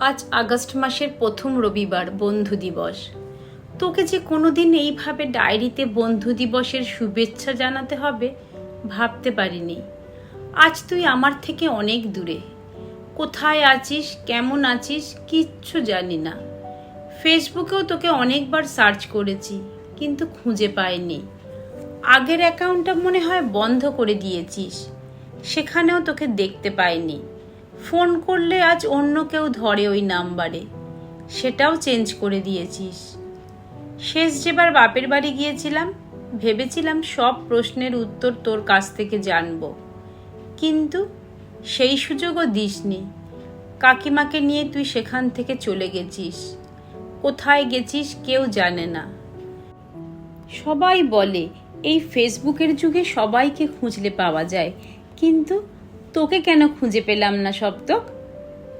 আজ আগস্ট মাসের প্রথম রবিবার বন্ধু দিবস। তোকে যে কোনোদিন এইভাবে ডায়েরিতে বন্ধু দিবসের শুভেচ্ছা জানাতে হবে, ভাবতে পারিনি। আজ তুই আমার থেকে অনেক দূরে। কোথায় আছিস, কেমন আছিস, কিচ্ছু জানি না। ফেসবুকেও তোকে অনেকবার সার্চ করেছি, কিন্তু খুঁজে পাইনি। আগের অ্যাকাউন্টটা মনে হয় বন্ধ করে দিয়েছিস, সেখানেও তোকে দেখতে পাইনি। ফোন করলে আজ অন্য কেউ ধরে ওই নাম্বারে। সেটাও চেঞ্জ করে দিয়েছিস। শেষ যেবার বাপের বাড়ি গিয়েছিলাম, ভেবেছিলাম সব প্রশ্নের উত্তর তোর কাছ থেকে জানব। কিন্তু সেই সুযোগও দিসনি। কাকিমাকে নিয়ে তুই সেখান থেকে চলে গেছিস। কোথায় গেছিস কেউ জানে না। সবাই বলে, এই ফেসবুকের যুগে সবাইকে খুঁজলে পাওয়া যায়। কিন্তু তোকে কেন খুঁজে পেলাম না সপ্তক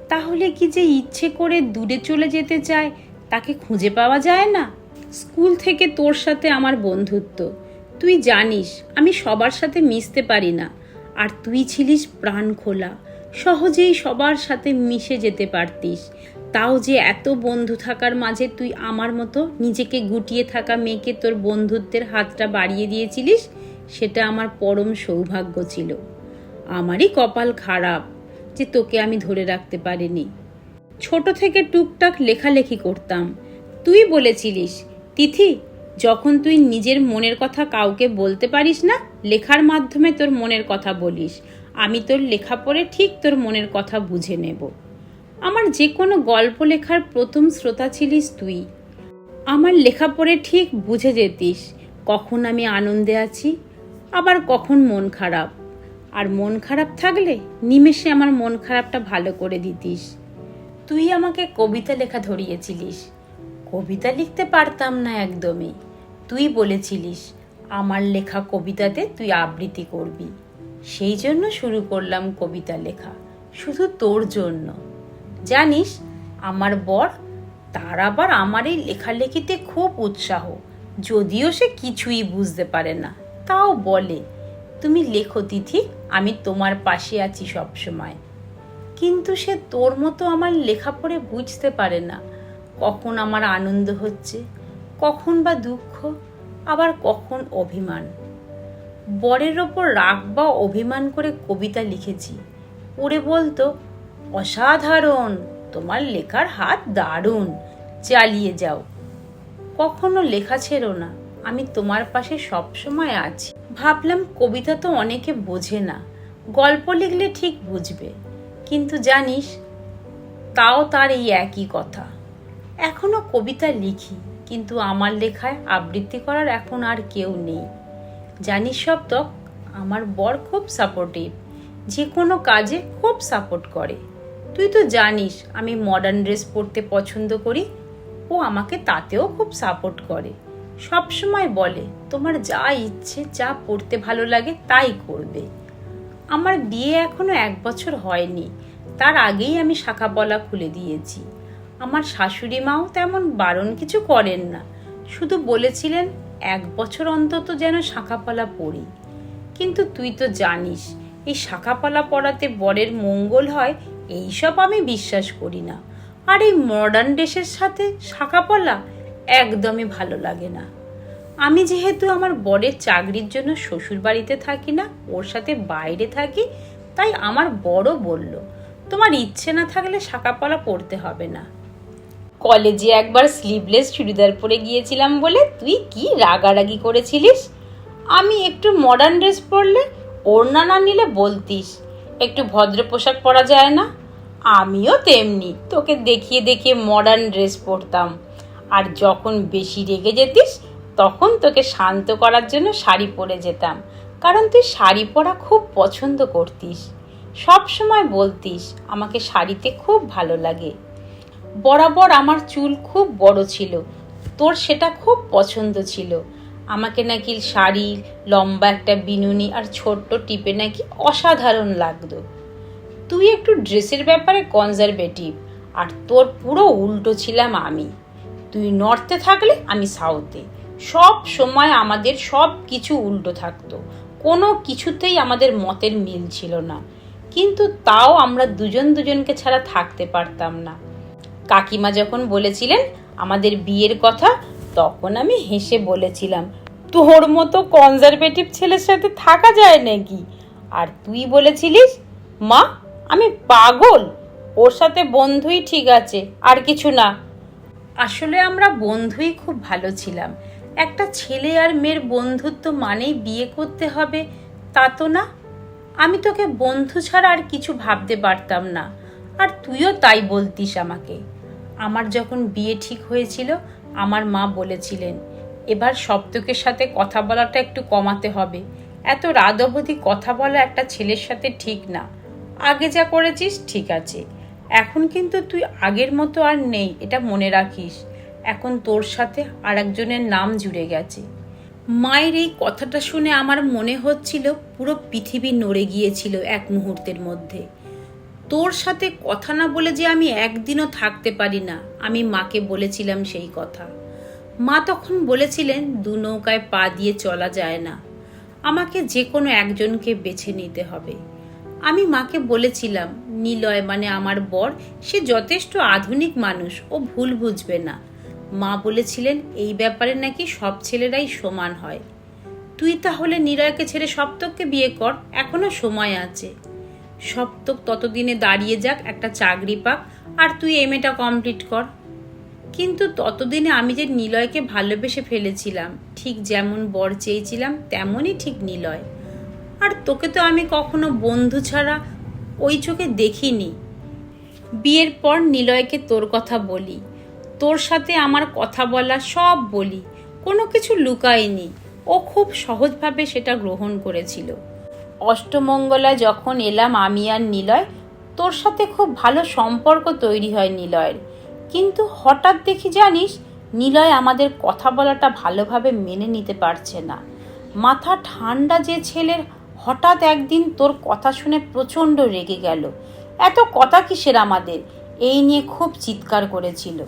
তাহলে কি যে ইচ্ছে করে দূরে চলে যেতে চায়, তাকে খুঁজে পাওয়া যায় না? স্কুল থেকে তোর সাথে আমার বন্ধুত্ব। তুই জানিস, আমি সবার সাথে মিশতে পারি না। আর তুই ছিলিস প্রাণ খোলা। সহজেই সবার সাথে মিশে যেতে পারতিস। তাও যে এত বন্ধু থাকার মাঝে তুই আমার মতো নিজেকে গুটিয়ে থাকা মেয়েকে তোর বন্ধুত্বের হাতটা বাড়িয়ে দিয়েছিলিস, সেটা আমার পরম সৌভাগ্য ছিল। আমারই কপাল খারাপ যে তোকে আমি ধরে রাখতে পারিনি। ছোট থেকে টুকটাক লেখালেখি করতাম। তুই বলেছিলিস, তিথি, যখন তুই নিজের মনের কথা কাউকে বলতে পারিস না, লেখার মাধ্যমে তোর মনের কথা বলিস। আমি তোর লেখা পড়ে ঠিক তোর মনের কথা বুঝে নেব। আমার যে কোনো গল্প লেখার প্রথম শ্রোতা ছিলিস তুই। আমার লেখা পড়ে ঠিক বুঝে যেতিস, কখন আমি আনন্দে আছি, আবার কখন মন খারাপ। আর মন খারাপ থাকলে নিমেষে আমার মন খারাপটা ভালো করে দিতিস। তুই আমাকে কবিতা লেখা ধরিয়েছিলিস। কবিতা লিখতে পারতাম না একদমই। তুই বলেছিলিস, আমার লেখা কবিতাতে তুই আবৃত্তি করবি। সেই জন্য শুরু করলাম কবিতা লেখা, শুধু তোর জন্য। জানিস, আমার বর, তার আবার আমার এই লেখালেখিতে খুব উৎসাহ, যদিও সে কিছুই বুঝতে পারে না। তাও বলে তুমি লেখো, তিথি, আমি তোমার পাশে আছি সব সময় কিন্তু সে তোর মতো আমার লেখা পড়ে বুঝতে পারে না। কখন আমার আনন্দ হচ্ছে, কখন বা দুঃখ, আবার কখন অভিমান। বরের ওপর রাগ বা অভিমান করে কবিতা লিখেছি। পড়ে বলতো, অসাধারণ, তোমার লেখার হাত দারুণ, চালিয়ে যাও। কখনো লেখা ছেড়ো না। আমি তোমার পাশে সবসময় আছি। ভাবলাম কবিতা তো অনেকে বোঝে না, গল্প লিখলে ঠিক বুঝবে। কিন্তু জানিস, তাও তার এই একই কথা। এখনও কবিতা লিখি, কিন্তু আমার লেখায় আবৃত্তি করার এখন আর কেউ নেই। জানিস সপ্তক, আমার বর খুব সাপোর্টিভ যে কোনো কাজে খুব সাপোর্ট করে। তুই তো জানিস, আমি মডার্ন ড্রেস পরতে পছন্দ করি, ও আমাকে তাতেও খুব সাপোর্ট করে। সব সময় বলে, তোমার যা ইচ্ছে, যা পড়তে ভালো লাগে, তাই করবে। আমার বিয়ে এখনও এক বছর হয়নি। তার আগেই আমি শাখা পলা খুলে দিয়েছি। আমার শাশুড়ি মাও তেমন বারণ কিছু করেন না। শুধু বলেছিলেন, এক বছর অন্তত যেন শাখাপালা পড়ি। কিন্তু তুই তো জানিস, এই শাখাপালা পড়াতে বরের মঙ্গল হয়, এইসব আমি বিশ্বাস করি না। আর এই মডার্ন ড্রেসের সাথে শাখাপলা একদমই ভালো লাগে না। আমি যেহেতু আমার বরের চাকরির জন্য শ্বশুর বাড়িতে থাকি না, ওর সাথে বাইরে থাকি, তাই আমার বড় বলল, তোমার ইচ্ছে না থাকলে শাখাপলা পড়তে হবে না। কলেজে একবার স্লিভলেস চুড়িদার পরে গিয়েছিলাম বলে তুই কি রাগারাগি করেছিলিস? আমি একটু মডার্ন ড্রেস পরলে ওড়না না নিলে বলতিস, একটু ভদ্র পোশাক পরা যায় না? আমিও তেমনি, তোকে দেখিয়ে দেখিয়ে মডার্ন ড্রেস পরতাম। আর যখন বেশি রেগে যেতিস, তখন তোকে শান্ত করার জন্য শাড়ি পরে যেতাম। কারণ তুই শাড়ি পরা খুব পছন্দ করতিস। সব সময় বলতিস, আমাকে শাড়িতে খুব ভালো লাগে। বরাবর আমার চুল খুব বড় ছিল। তোর সেটা খুব পছন্দ ছিল। আমাকে নাকি শাড়ি, লম্বা একটা বিনুনি আর ছোট্ট টিপে নাকি অসাধারণ লাগতো। তুই একটু ড্রেসের ব্যাপারে কনজারভেটিভ, আর তোর পুরো উল্টো ছিলাম আমি। তুই নর্থে থাকলে আমি সাউথে সব সময় আমাদের সব কিছু উল্টো থাকতো। কোনো কিছুতেই আমাদের মতের মিল ছিল না। কিন্তু তাও আমরা দুজন দুজনকে ছাড়া থাকতে পারতাম না। কাকিমা যখন বলেছিলেন আমাদের বিয়ের কথা, তখন আমি হেসে বলেছিলাম, তোর মতো কনজারভেটিভ ছেলের সাথে থাকা যায় নাকি? আর তুই বলেছিলিস, মা, আমি পাগল। ওর সাথে বন্ধুই ঠিক আছে, আর কিছু না। আসলে আমরা বন্ধুই খুব ভালো ছিলাম। একটা ছেলে আর মেয়ের বন্ধুত্ব মানেই বিয়ে করতে হবে, তা তো না? আমি তোকে বন্ধু ছাড়া আর কিছু ভাবতে পারতাম না, আর তুইও তাই বলতিস আমাকে। আমার যখন বিয়ে ঠিক হয়েছিল, আমার মা বলেছিলেন, এবার সপ্তকের সাথে কথা বলাটা একটু কমাতে হবে। এত রাত অবধি কথা বলা একটা ছেলের সাথে ঠিক না। আগে যা করেছিস, ঠিক আছে। এখন কিন্তু তুই আগের মতো আর নেই, এটা মনে রাখিস। এখন তোর সাথে আর একজনের নাম জুড়ে গেছে। মায়ের এই কথাটা শুনে আমার মনে হচ্ছিল পুরো পৃথিবী নড়ে গিয়েছিল এক মুহূর্তের মধ্যে। তোর সাথে কথা না বলে যে আমি একদিনও থাকতে পারি না, আমি মাকে বলেছিলাম সেই কথা। মা তখন বলেছিলেন, দু নৌকায় পা দিয়ে চলা যায় না। আমাকে যে কোনো একজনকে বেছে নিতে হবে। আমি মাকে বলেছিলাম, নিলয় মানে আমার বর, সে যথেষ্ট আধুনিক মানুষ, ও ভুল বুঝবে না। মা বলেছিলেন, এই ব্যাপারে নাকি সব ছেলেরাই সমান হয়। তুই তাহলে নিলয়কে ছেড়ে সপ্তককে বিয়ে কর, এখনও সময় আছে। সপ্তক ততদিনে দাঁড়িয়ে যাক একটা চাকরি পাক, আর তুই এম এটা কমপ্লিট কর। কিন্তু ততদিনে আমি যে নিলয়কে ভালোবেসে ফেলেছিলাম, ঠিক যেমন বর চেয়েছিলাম, তেমনই ঠিক নিলয়। আর তোকে তো আমি কখনো বন্ধু ছাড়া ওই চোখে দেখিনি। বিয়ের পর নিলয়কে তোর কথা বলি। তোর সাথে আমার কথা বলা সব বলি। কোনো কিছু লুকায়নি। ও খুব সহজভাবে সেটা গ্রহণ করেছিল। অষ্টমঙ্গলায় যখন এলাম আমি আর নিলয়, তোর সাথে খুব ভালো সম্পর্ক তৈরি হয় নিলয়ের। কিন্তু হঠাৎ দেখি জানিস, নিলয় আমাদের কথা বলাটা ভালোভাবে মেনে নিতে পারছে না। মাথা ঠান্ডা যে ছেলের হঠাৎ একদিন তোর কথা শুনে প্রচণ্ড রেগে গেল। এত কথা কিসের আমাদের? এই নিয়ে খুব চিৎকার করেছিল।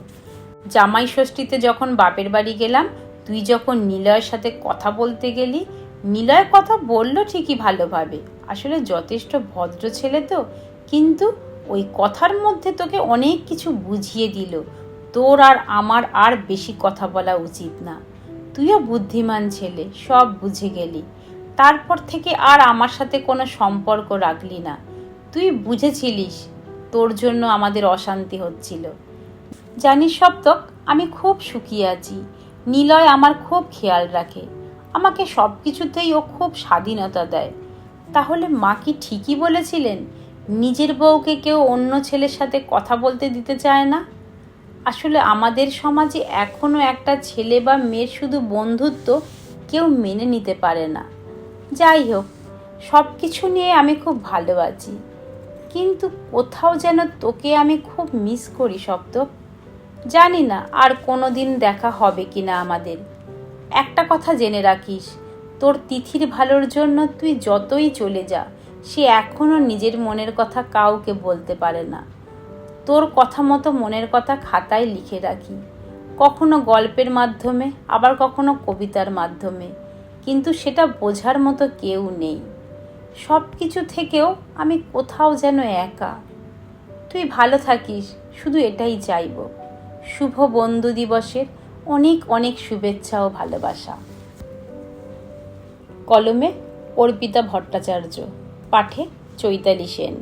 জামাই ষষ্ঠীতে যখন বাপের বাড়ি গেলাম, তুই যখন নিলয়ের সাথে কথা বলতে গেলি, নিলয় কথা বলল ঠিকই ভালোভাবে। আসলে যথেষ্ট ভদ্র ছেলে তো, কিন্তু ওই কথার মধ্যে তোকে অনেক কিছু বুঝিয়ে দিল। তোর আর আমার আর বেশি কথা বলা উচিত না। তুইও বুদ্ধিমান ছেলে, সব বুঝে গেলি। তারপর থেকে আর আমার সাথে কোনো সম্পর্ক রাখলি না। তুই বুঝেছিলিস তোর জন্য আমাদের অশান্তি হচ্ছিল। জানিস সপ্তক, আমি খুব সুখী আছি। নিলয় আমার খুব খেয়াল রাখে। আমাকে সব কিছুতেই ও খুব স্বাধীনতা দেয়। তাহলে মা কি ঠিকই বলেছিলেন? নিজের বউকে কেউ অন্য ছেলের সাথে কথা বলতে দিতে চায় না? আসলে আমাদের সমাজে এখনও একটা ছেলে বা মেয়ের শুধু বন্ধুত্ব কেউ মেনে নিতে পারে না। যাই হোক সব কিছু নিয়ে আমি খুব ভালো আছি কিন্তু কোথাও যেন তোকে আমি খুব মিস করি সপ্তক জানি না আর কোনো দিন দেখা হবে কি না আমাদের। একটা কথা জেনে রাখিস, তোর তিথির ভালোর জন্য তুই যতই চলে যা, সে এখনও নিজের মনের কথা কাউকে বলতে পারে না। তোর কথা মতো মনের কথা খাতায় লিখে রাখি। কখনো গল্পের মাধ্যমে, আবার কখনো কবিতার মাধ্যমে। কিন্তু সেটা বোঝার মতো কেউ নেই। সব কিছু থেকেও আমি কোথাও যেন একা। তুই ভালো থাকিস, শুধু এটাই চাইব। শুভ বন্ধু দিবসের অনেক অনেক শুভেচ্ছা ও ভালোবাসা। কলমে অর্পিতা ভট্টাচার্য, পাঠে চৈতালি সেন।